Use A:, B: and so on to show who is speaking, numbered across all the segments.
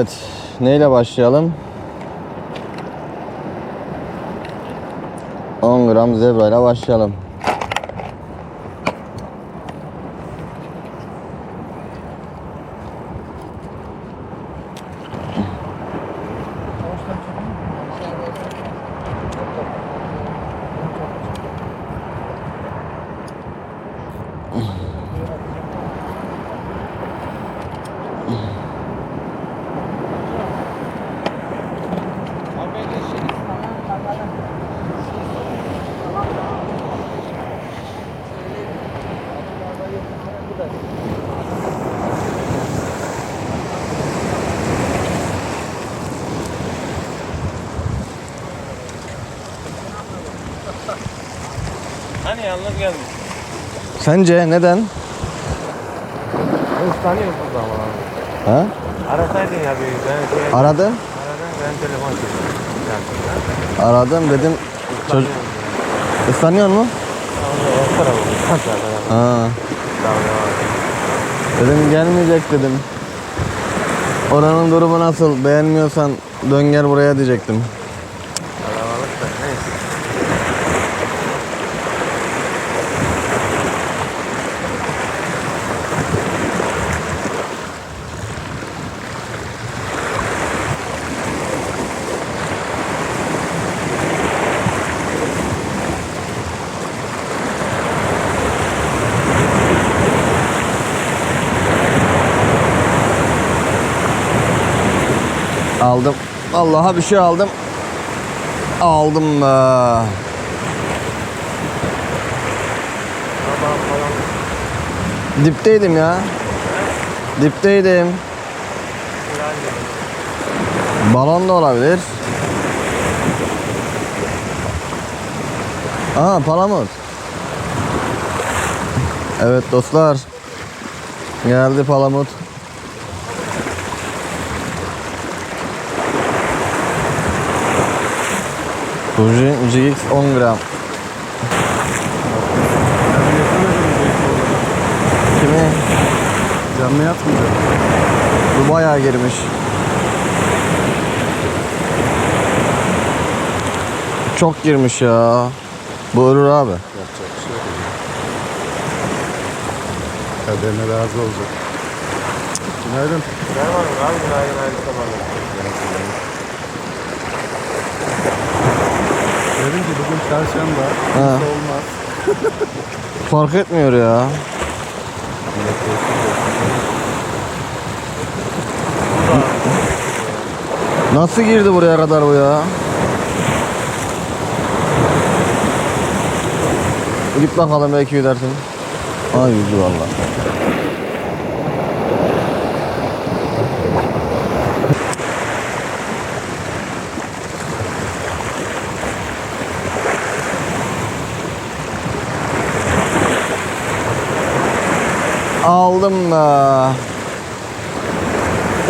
A: Evet. Neyle başlayalım? 10 gram zebrayla başlayalım.
B: Hani yalnız gelmiş.
A: Sence neden?
B: Islanıyor burada ama.
A: Ha?
B: Arasaydın ya bir ben şey
A: Aradım.
B: aradan ben telefon çektim.
A: Aradım dedim. Çocuk ıslanıyor mu? Ha. Dedim gelmeyecek dedim. Oranın durumu nasıl? Beğenmiyorsan dön gel buraya diyecektim. Aldım. Allah'a bir şey aldım. Aldım.
B: Sabah falan.
A: Dipteydim ya. Dipteydim. Balon da olabilir. Aa palamut. Evet dostlar. Geldi palamut. GX 10 gram. Kimi?
C: Canlı yatmayacak.
A: Bu bayağı girmiş. Çok girmiş ya. Bu ölür abi.
C: Yapacak bir şey yok. Kaderine razı olacak. Günaydın.
B: Merhaba abi günaydın hayırlı sabahlar.
C: Dedim ki bugün çarşamba. Kimse olmaz.
A: Fark etmiyor ya. Nasıl girdi buraya kadar bu ya? Git bakalım belki gidersin. Ay yüzü valla. Aldım be.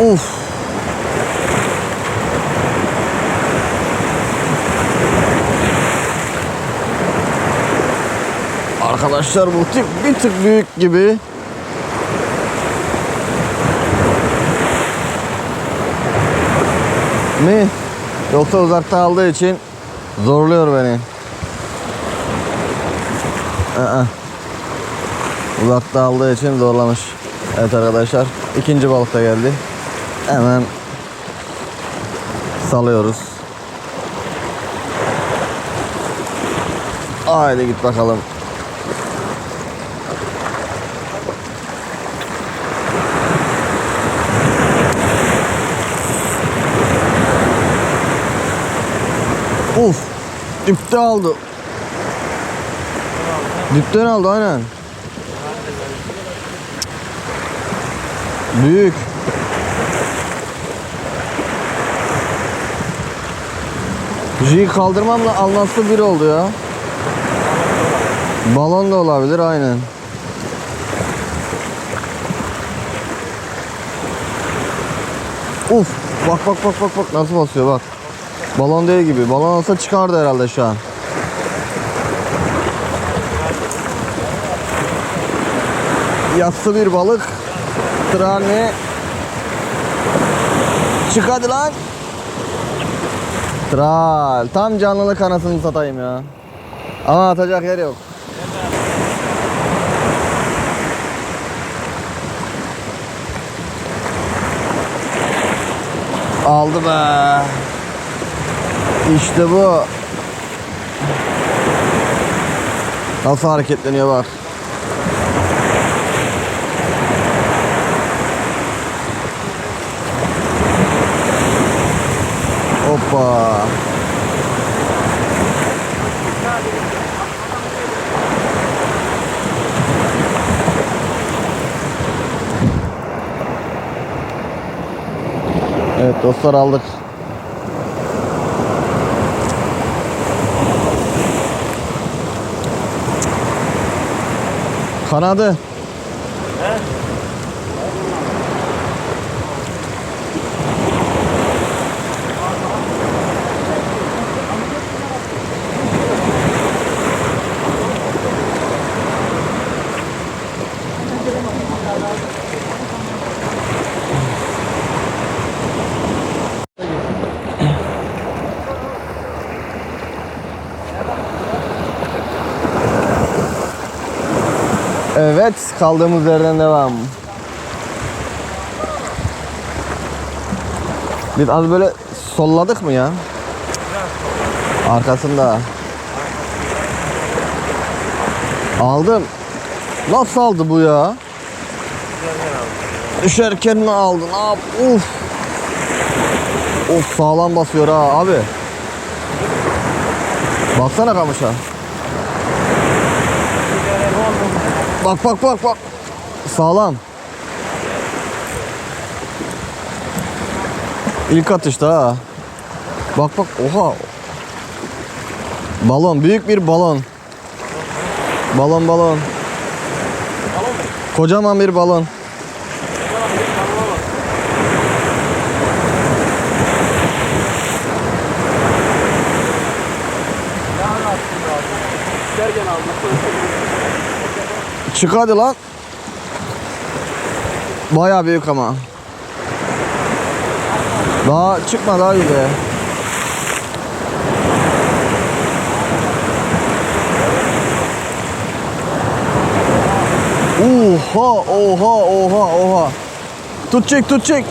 A: Uf. Arkadaşlar bu tip bir tık büyük gibi. Mi? Yoksa uzakta aldığı için zorluyor beni. Aa. Uzakta aldığı için zorlamış. Evet arkadaşlar ikinci balık da geldi. Hemen salıyoruz. Haydi git bakalım. Uf. Dipte aldı. Dipten aldı aynen. Büyük. J'yi kaldırmamla anlatsı bir oldu ya. Balon da olabilir aynen. Uf bak bak bak bak bak nasıl basıyor bak. Balon değil gibi. Balon olsa çıkardı herhalde şu an. Yassı bir balık. Trane Çık hadi lan. Kral. Tam canlılık anasını satayım ya. Ama atacak yer yok. Aldı be. İşte bu. Nasıl hareketleniyor bak. Hoppa. Evet dostlar aldık. Kanadı. Evet, kaldığımız yerden devam. Biz az böyle solladık mı ya? Arkasında. Aldım. Nasıl aldı bu ya? Düşerken mi aldın? Abi, uf. Of sağlam basıyor ha abi. Baksana kamışa. Bak bak bak bak. Sağlam. İlk atışta ha. Bak bak oha. Balon büyük bir balon. Balon balon. Kocaman bir balon. Çık hadi lan. Baya büyük ama. Daha çıkma daha iyi be. Oha oha oha oha. Tut çek tut çek.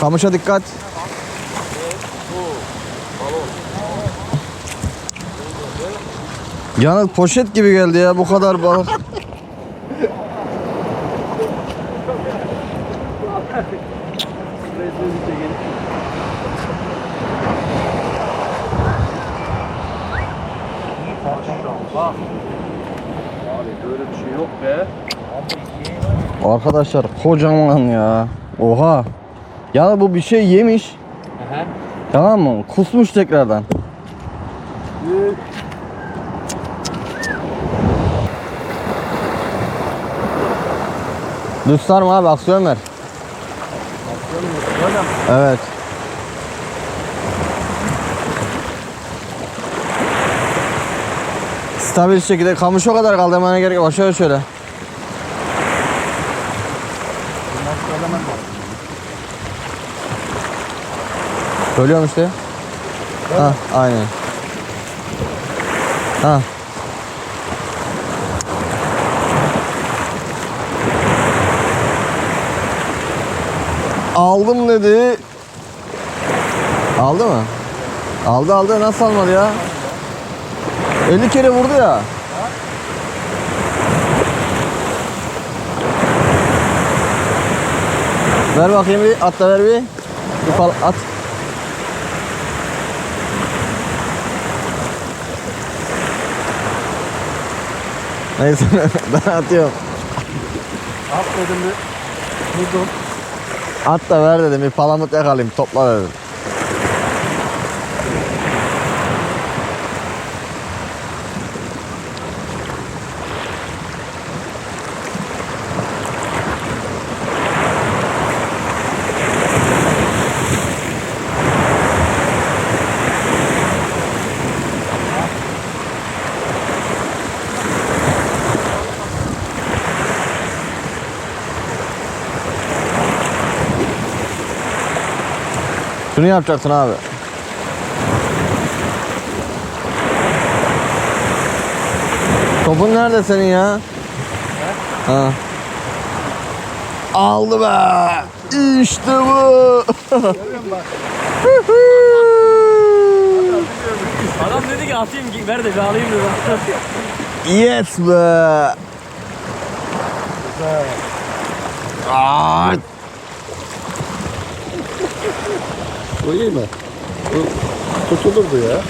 A: Kamışa dikkat. Yalnız poşet gibi geldi ya bu kadar balık.
B: Böyle bir şey yok be.
A: Arkadaşlar kocaman ya. Oha. Ya bu bir şey yemiş.
B: Aha.
A: Tamam mı? Kusmuş tekrardan. Düz sarma abi aksiyon ver. Evet. Stabil şekilde kamış o kadar kaldırmana gerek yok. Şöyle şöyle. Söylüyorum işte. Ha, aynen. Ha. Aldım dedi. Aldı mı? Aldı aldı nasıl almadı ya? 50 kere vurdu ya. Ver bakayım bir at da ver bir. Bir fal at. Neyse ben atıyorum.
C: At dedim mi? Vurdum.
A: At da ver dedim bir palamut yakalayayım topla dedim. Şunu yapacaksın abi. Topun nerede senin ya? Ha. Aldı be. İşte bu.
D: Adam dedi ki atayım ver de bir alayım dedi.
A: yes be. Aa,
C: O iyi mi? O tutulurdu ya.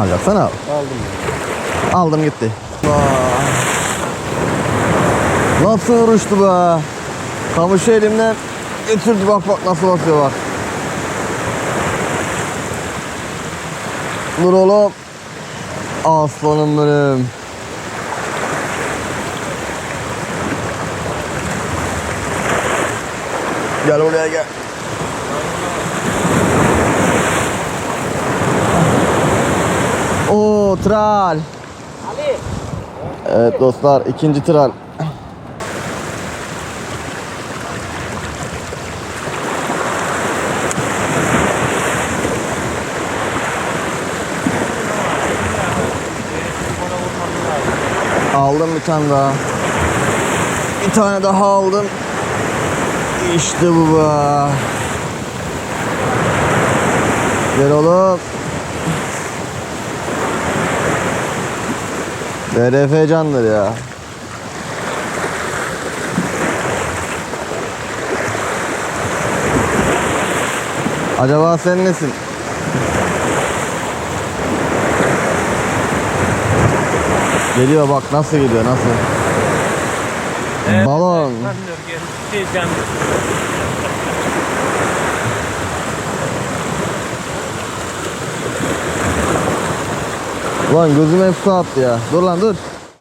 A: alacaksan al.
C: Aldım ya.
A: Aldım gitti. Nasıl vuruştu be? Kamışı elimden götürdü bak bak nasıl basıyor bak. Dur oğlum. Aslanım benim. Gel oraya gel. Tral.
D: Ali.
A: Evet dostlar ikinci tral. Aldım bir tane daha. Bir tane daha aldım. İşte bu be. Gel oğlum. BRF candır ya. Acaba sen nesin? Geliyor bak nasıl geliyor nasıl? Balon.
D: Ben.
A: Ulan gözüme hep su attı ya. Dur lan dur.